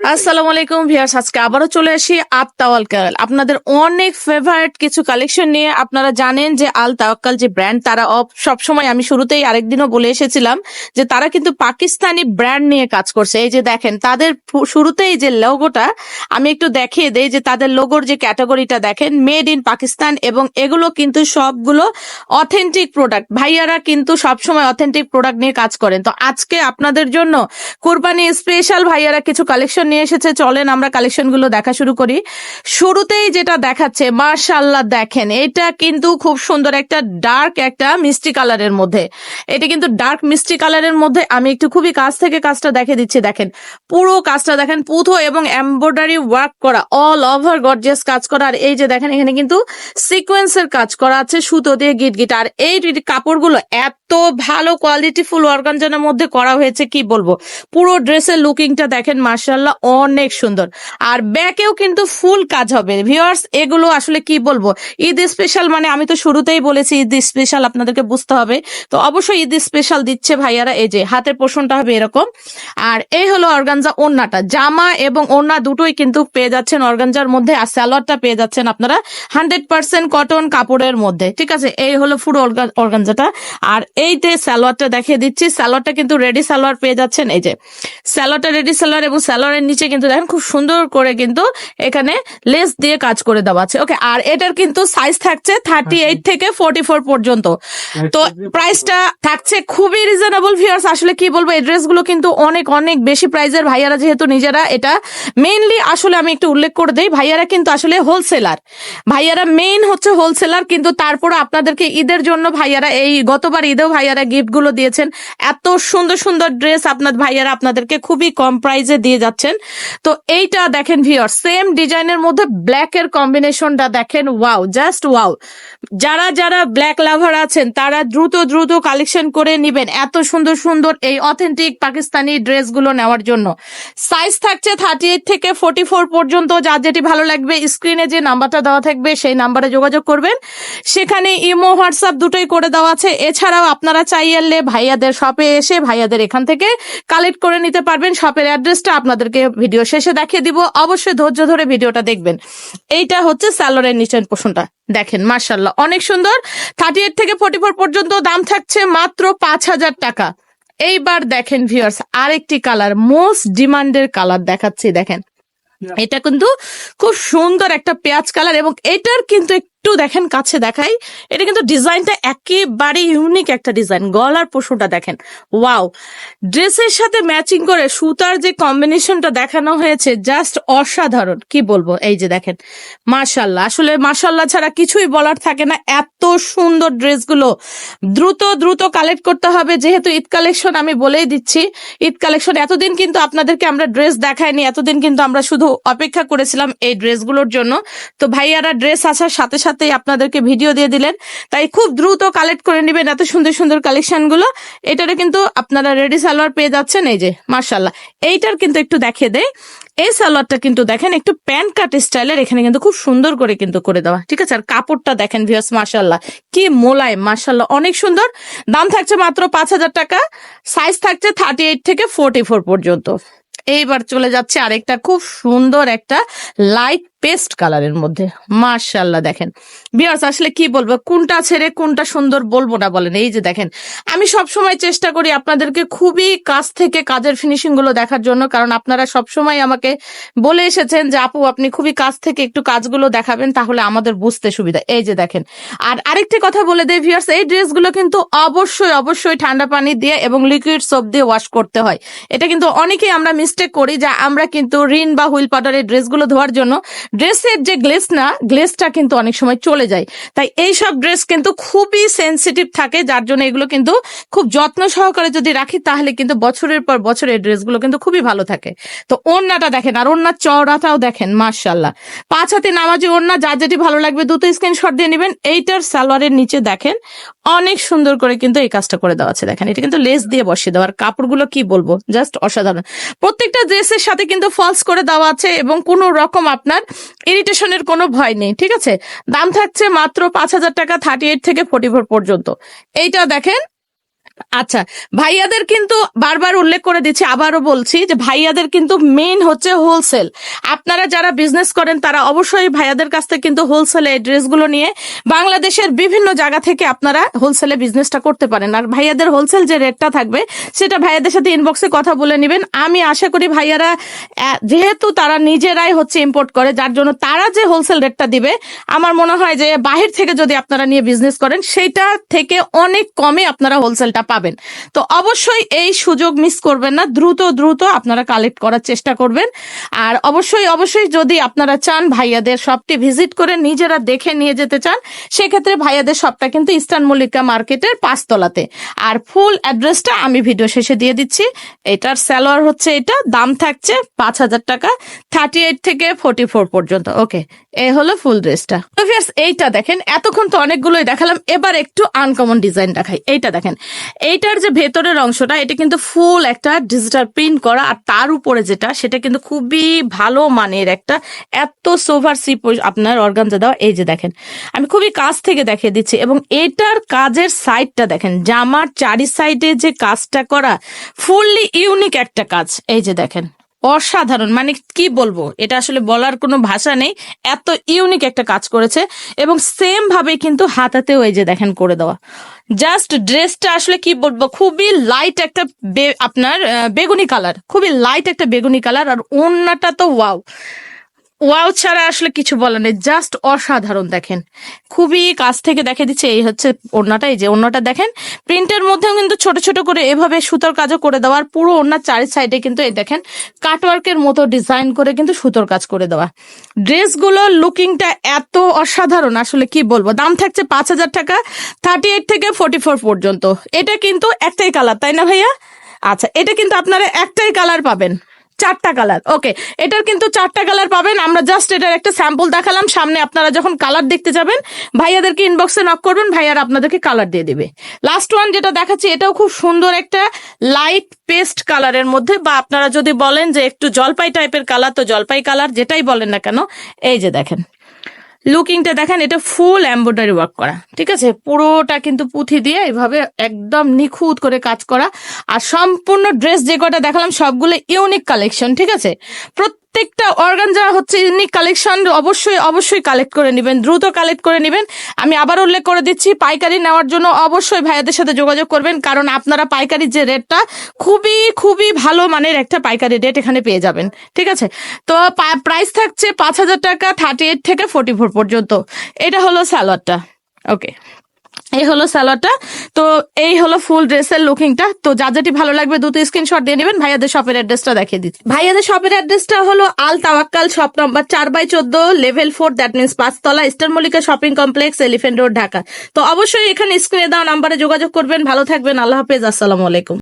আসসালামু আলাইকুম ভিয়ার্স আজকে আবারও চলে আসি আপ তাওয়াক্কাল আপনাদের অনেক ফেভারিট কিছু কালেকশন নিয়ে আপনারা জানেন যে আল তাওয়াক্কাল যে ব্র্যান্ড তারা সব সময় আমি শুরুতেই আরেকদিনও বলে এসেছিলাম যে তারা কিন্তু পাকিস্তানি ব্র্যান্ড নিয়ে কাজ করছে। এই যে দেখেন, তাদের শুরুতেই যে লোগোটা আমি একটু দেখিয়ে দেই যে তাদের লোগোর যে ক্যাটাগরিটা দেখেন মেড ইন পাকিস্তান এবং এগুলো কিন্তু সবগুলো অথেন্টিক প্রোডাক্ট ভাইয়ারা কিন্তু সবসময় অথেন্টিক প্রোডাক্ট নিয়ে কাজ করেন। তো আজকে আপনাদের জন্য কোরবানি স্পেশাল ভাইয়ারা কিছু কালেকশন নিয়ে এসেছে। চলেন আমরা কালেকশনগুলো দেখা শুরু করি। শুরুতেই যেটা দেখাচ্ছে মার্শাল্লাহ দেখেন, এটা কিন্তু খুব সুন্দর একটা ডার্ক একটা মিষ্টি কালারের মধ্যে। এটা কিন্তু ডার্ক মিষ্টি কালারের মধ্যে আমি একটু খুবই কাছ থেকে কাজটা দেখে দিচ্ছি, দেখেন। পুরো কাজটা দেখেন, পুথো এবং এমব্রয়ডারি ওয়ার্ক করা অল ওভার গর্জিয়াস কাজ করা। আর এই যে দেখেন, এখানে কিন্তু সিকোয়েন্সের কাজ করা আছে, সুতো দিয়ে গিট গিট। আর এই কাপড়গুলো এত ভালো কোয়ালিটি ফুল অর্গানজানের মধ্যে করা হয়েছে, কি বলব? পুরো ড্রেসের লুকিংটা দেখেন মার্শাল্লাহ অনেক সুন্দর। আর ব্যাকেও কিন্তু ফুল কাজ হবে। ভিউয়ার্স, এগুলো আসলে কি বলব? ঈদ স্পেশাল মানে আমি তো শুরুতেই বলেছি, ঈদ স্পেশাল আপনাদেরকে বুঝতে হবে। তো অবশ্যই ঈদ স্পেশাল দিচ্ছে ভাইয়ারা, এই যে হাতের পোষণটা হবে এরকম। আর এই হলো অর্গানজা ওড়নাটা। জামা এবং ওড়না দুটোই কিন্তু পেয়ে যাচ্ছেন অর্গানজার মধ্যে আর স্যালোয়ারটা পেয়ে যাচ্ছেন আপনারা হান্ড্রেড পার্সেন্ট কটন কাপড়ের মধ্যে। ঠিক আছে? এই হলো পুরো অর্গানজাটা। আর এই যে স্যালোয়ারটা দেখিয়ে দিচ্ছি। স্যালোয়ারটা কিন্তু রেডি সালোয়ার পেয়ে যাচ্ছেন। এই যে স্যালোয়ারটা রেডি সালোয়ার এবং স্যালোয়ারের নিচে কিন্তু দেখেন খুব সুন্দর করে কিন্তু এখানে লেস দিয়ে কাজ করে দেওয়া আছে। ওকে আর এটার কিন্তু সাইজ থাকছে থার্টি এইট থেকে ফোর্টি ফোর পর্যন্ত তো প্রাইসটা থাকছে খুবই রিজনেবল ভিউয়ার্স আসলে কি বলব এই ড্রেসগুলো কিন্তু অনেক অনেক বেশি প্রাইজের ভাইয়ারা যেহেতু নিজেরা এটা মেইনলি আসলে আমি একটু উল্লেখ করে দিই ভাইয়ারা কিন্তু আসলে হোলসেলার ভাইয়ারা মেইন হচ্ছে হোলসেলার কিন্তু তারপরে আপনাদেরকে ঈদের জন্য ভাইয়ারা এই গতবার ঈদেও ভাইয়ারা গিফটগুলো দিয়েছেন। এত সুন্দর সুন্দর ড্রেস আপনার ভাইয়ারা আপনাদেরকে খুবই কম প্রাইজে দিয়ে যাচ্ছেন। তো এইটা দেখেন ভিওর সেম ডিজাইনের মধ্যে ব্ল্যাক এর কম্বিনেশনটা দেখেন ওয়াও জাস্ট ওয়াও যারা যারা ব্ল্যাক লাভার আছেন, তারা দ্রুত দ্রুত কালেকশন করে নিবেন এত সুন্দর সুন্দর এই অথেন্টিক পাকিস্তানি ড্রেসগুলো নেওয়ার জন্য। সাইজ থাকছে থার্টি এইট থেকে ফোর্টি ফোর পর্যন্ত, যার যেটি ভালো লাগবে স্ক্রিনে যে নাম্বারটা দেওয়া থাকবে, সেই নাম্বারে যোগাযোগ করবেন। সেখানে ইমো, হোয়াটসঅ্যাপ দুটোই করে দেওয়া আছে। এছাড়াও আপনারা চাইলে ভাইয়াদের শপে এসে ভাইয়াদের এখান থেকে কালেক্ট করে নিতে পারবেন। শপের অ্যাড্রেসটা আপনাদেরকে ভিডিও শেষে দেখিয়ে দিব। অবশ্যই ধৈর্য ধরে ভিডিওটা দেখবেন। এইটা হচ্ছে স্যালোরের নিচের পোষণটা। দেখেন মার্শাল্লাহ অনেক সুন্দর। থার্টি এইট থেকে ফোর্টি ফোর পর্যন্ত দাম থাকছে মাত্র পাঁচ হাজার টাকা। এইবার দেখেন ভিউয়ার্স আরেকটি কালার মোস্ট ডিমান্ডের কালার দেখাচ্ছি দেখেন। এটা কিন্তু খুব সুন্দর একটা পেঁয়াজ কালার এবং এটার কিন্তু একটু দেখেন কাছে দেখাই। এটা কিন্তু ডিজাইনটা একেবারে ইউনিক একটা ডিজাইন গলার পশুটা দেখেন। ওয়াও ড্রেসের সাথে ম্যাচিং করে সুতার যে কম্বিনেশনটা দেখানো হয়েছে জাস্ট অসাধারণ। কি বলব? এই যে দেখেন। মার্শাল্লাহ আসলে মার্শাল্লাহ ছাড়া কিছুই বলার থাকে না। এত সুন্দর ড্রেসগুলো। দ্রুত দ্রুত কালেক্ট করতে হবে। যেহেতু ঈদ কালেকশন আমি বলেই দিচ্ছি। ঈদ কালেকশন এতদিন কিন্তু আপনাদেরকে আমরা ড্রেস দেখাইনি। এতদিন কিন্তু আমরা শুধু অপেক্ষা করেছিলাম এই ড্রেসগুলোর জন্য। তো ভাইয়ারা ড্রেস আসার সাথে সাথেই আপনাদেরকে ভিডিও দিয়ে দিলেন। তাই খুব দ্রুত কালেক্ট করে নেবেন এত সুন্দর সুন্দর কালেকশনগুলো। এটারে কিন্তু আপনারা রেডি সালোয়ার পেয়ে যাচ্ছেন, এই যে মার্শাল্লাহ এইটার কিন্তু একটু দেখিয়ে দেয় এই সালোয়ারটা কিন্তু দেখেন, একটু প্যান্ট কাট স্টাইলের এখানে কিন্তু খুব সুন্দর করে কিন্তু করে দেওয়া। ঠিক আছে? আর কাপড়টা দেখেন ভিউস মার্শাল্লাহ কি মোলায় মার্শাল্লাহ অনেক সুন্দর। দাম থাকছে মাত্র পাঁচ হাজার টাকা। সাইজ থাকছে থার্টি এইট থেকে ফোর্টি ফোর পর্যন্ত। এইবার চলে যাচ্ছে আরেকটা খুব সুন্দর একটা লাইট পেস্ট কালারের মধ্যে। মার্শাল্লাহ দেখেন। বিয়ার্স আসলে কি বলব, কোনটা ছেড়ে কোনটা সুন্দর বলব না বলেন। এই যে দেখেন, আমি সব সময় চেষ্টা করি আপনাদেরকে খুবই কাছ থেকে কাজের ফিনিশিংগুলো দেখার জন্য, কারণ আপনারা সব সময় আমাকে বলে এসেছেন যে, আপু, আপনি খুবই কাছ থেকে একটু কাজগুলো দেখাবেন, তাহলে আমাদের বুঝতে সুবিধা। এই যে দেখেন, আর আরেকটি কথা বলে দেয় ভিউয়ার্স এই ড্রেসগুলো কিন্তু অবশ্যই অবশ্যই ঠান্ডা পানি দিয়ে এবং লিকুইড সোপ দিয়ে ওয়াশ করতে হয়। এটা কিন্তু অনেকেই আমরা মিস্টেক করি যে, আমরা কিন্তু রিন বা হুইল পাউডারের ড্রেসগুলো ধোয়ার জন্য ড্রেসের যে গ্লেস না গ্লেসটা কিন্তু অনেক সময় চলে যায়। তাই এই সব ড্রেস কিন্তু খুবই সেন্সিটিভ থাকে, যার জন্য এগুলো কিন্তু খুব যত্ন সহকারে যদি রাখি, তাহলে কিন্তু বছরের পর বছর এই ড্রেসগুলো কিন্তু খুবই ভালো থাকে। তো ওড়নাটা দেখেন, আর ওড়নার চওড়াটাও দেখেন মার্শাল্লাহ পাঁচ হাতে নামাজি ওড়না, যার যেটি ভালো লাগবে দুটো স্ক্রিনশট দিয়ে নেবেন। এইটার সালোয়ারের নিচে দেখেন, অনেক সুন্দর করে কিন্তু এই কাজটা করে দেওয়া আছে। দেখেন, এটা কিন্তু লেস দিয়ে বসিয়ে দেওয়ার কাপড়গুলো কি বলব? জাস্ট অসাধারণ। প্রত্যেকটা ড্রেসের সাথে কিন্তু ফলস করে দেওয়া আছে এবং কোনো রকম আপনার ইরিটেশনের কোনো ভয় নেই, ঠিক আছে? দাম থাকছে মাত্র পাঁচ হাজার টাকা থার্টি এইট থেকে ফোর্টি ফোর পর্যন্ত। এইটা দেখেন আচ্ছা ভাইয়াদের কিন্তু বারবার উল্লেখ করে দিচ্ছি, আবারও বলছি যে ভাইয়াদের কিন্তু মেইন হচ্ছে হোলসেল আপনারা যারা বিজনেস করেন, তারা অবশ্যই ভাইয়াদের কাছ থেকে কিন্তু হোলসেলে ড্রেসগুলো নিয়ে বাংলাদেশের বিভিন্ন জায়গা থেকে আপনারা হোলসেলে বিজনেসটা করতে পারেন। আর ভাইয়াদের হোলসেল যে রেটটা থাকবে, সেটা ভাইয়াদের সাথে ইনবক্সে কথা বলে নেবেন। আমি আশা করি ভাইয়ারা যেহেতু তারা নিজেরাই হচ্ছে ইম্পোর্ট করে, যার জন্য তারা যে হোলসেল রেটটা দিবে, আমার মনে হয় যে বাহির থেকে যদি আপনারা নিয়ে বিজনেস করেন, সেটা থেকে অনেক কমে আপনারা হোলসেলটা পাবেন। তো অবশ্যই এই সুযোগ মিস করবেন না। দ্রুত দ্রুত আপনারা কালেক্ট করার চেষ্টা করবেন। আর অবশ্যই অবশ্যই যদি আপনারা চান ভাইয়াদের শপটি ভিজিট করে নিজেরা দেখে নিয়ে যেতে চান, সেক্ষেত্রে ভাইয়াদের শপটা কিন্তু ইস্টার্ন মল্লিকা মার্কেটের পাঁচতলাতে। আর ফুল অ্যাড্রেসটা আমি ভিডিও শেষে দিয়ে দিচ্ছি। এটার স্যালোয়ার হচ্ছে এটা। দাম থাকছে পাঁচ হাজার টাকা। থার্টি এইট থেকে ফোর্টি ফোর পর্যন্ত। ওকে এ হলো ফুল ড্রেসটা। তো ভিউয়ার্স, এইটা দেখেন এতক্ষণ তো অনেকগুলোই দেখালাম এবার একটু আনকমন ডিজাইন দেখাই। এইটা দেখেন এইটার যে ভেতরের অংশটা এটা কিন্তু ফুল একটা ডিজিটাল প্রিন্ট করা আর তার উপরে যেটা সেটা কিন্তু খুবই ভালো মানের একটা এত সোভার সিপ আপনার অর্গানজা দেওয়া এই যে দেখেন আমি খুবই কাছ থেকে দেখিয়ে দিচ্ছি এবং এটার কাজের সাইডটা দেখেন জামার চারি সাইডে যে কাজটা করা ফুললি ইউনিক একটা কাজ এই যে দেখেন। অসাধারণ। মানে কি বলব? এটা আসলে বলার কোনো ভাষা নেই। এত ইউনিক একটা কাজ করেছে এবং সেম ভাবে কিন্তু হাতাতে এই যে দেখেন করে দেওয়া। জাস্ট ড্রেসটা আসলে কি বলব? খুবই লাইট একটা আপনার বেগুনি কালার খুবই লাইট একটা বেগুনি কালার আর ওন্নাটা তো ওয়াও ওয়াও ছাড়া আসলে কিছু বলার নেই, জাস্ট অসাধারণ দেখেন। খুবই কাছ থেকে দেখে দিচ্ছে, এই হচ্ছে ওড়নাটা, এই যে ওড়নাটা দেখেন। প্রিন্টের মধ্যেও কিন্তু ছোট ছোট করে এভাবে সুতোর কাজও করে দেওয়ার পুরো ওড়নার চারি সাইডে কিন্তু এই দেখেন কাটওয়ার্কের মতো ডিজাইন করে কিন্তু সুতোর কাজ করে দেওয়া। ড্রেসগুলো লুকিংটা এত অসাধারণ, আসলে কি বলব? দাম থাকছে পাঁচ হাজার টাকা থার্টি এইট থেকে ফোর্টি ফোর পর্যন্ত। এটা কিন্তু একটাই কালার তাই না ভাইয়া? আচ্ছা এটা কিন্তু আপনারা একটাই কালার পাবেন। চারটা কালার ওকে এটার কিন্তু চারটা কালার পাবেন। আমরা জাস্ট এটার একটা স্যাম্পল দেখালাম। সামনে আপনারা যখন কালার দেখতে যাবেন, ভাইয়াদেরকে ইনবক্সে নক করবেন, ভাইয়ারা আপনাদেরকে কালার দিয়ে দেবে। লাস্ট ওয়ান যেটা দেখাচ্ছি, এটাও খুব সুন্দর একটা লাইট পেস্ট কালারের মধ্যে, বা আপনারা যদি বলেন যে একটু জলপাই টাইপের কালার তো জলপাই কালার যেটাই বলেন না কেন, এই যে দেখেন। লুকিংটা দেখেন, এটা ফুল এম্ব্রয়ডারি ওয়ার্ক করা। ঠিক আছে? পুরোটা কিন্তু পুঁথি দিয়ে এভাবে একদম নিখুঁত করে কাজ করা। আর সম্পূর্ণ ড্রেস যে কটা দেখালাম, সবগুলো ইউনিক কালেকশন ঠিক আছে? প্রত্যেকটা অর্গান অর্গানজা হচ্ছে ইউনিক কালেকশন অবশ্যই অবশ্যই কালেক্ট করে নেবেন। দ্রুত কালেক্ট করে নেবেন। আমি আবার উল্লেখ করে দিচ্ছি, পাইকারি নেওয়ার জন্য অবশ্যই ভাইয়াদের সাথে যোগাযোগ করবেন, কারণ আপনারা পাইকারির যে রেটটা খুবই খুবই ভালো মানের একটা পাইকারি রেট এখানে পেয়ে যাবেন। ঠিক আছে? তো প্রাইস থাকছে পাঁচ হাজার টাকা থার্টি এইট থেকে ফোর্টি ফোর পর্যন্ত। এটা হলো স্যালোয়ারটা ওকে এই হলো স্যালোয়ারটা তো এই হলো ফুল ড্রেসের লুকিংটা তো যা যেটি ভালো লাগবে দুটো স্ক্রিনশট দিয়ে নেবেন। ভাইয়াদের শপের অ্যাড্রেসটা দেখিয়ে দিচ্ছি। ভাইয়াদের শপের অ্যাড্রেসটা হলো আল তাওয়াক্কাল শপ নম্বর চার বাই চোদ্দ লেভেল ফোর দ্যাট মিনস পাঁচতলা Eastern Mallika shopping complex Elephant Road Dhaka. তো অবশ্যই এখানে স্ক্রিনে দেওয়া নাম্বারে যোগাযোগ করবেন। ভালো থাকবেন। আল্লাহ হাফেজ। আসসালামু আলাইকুম।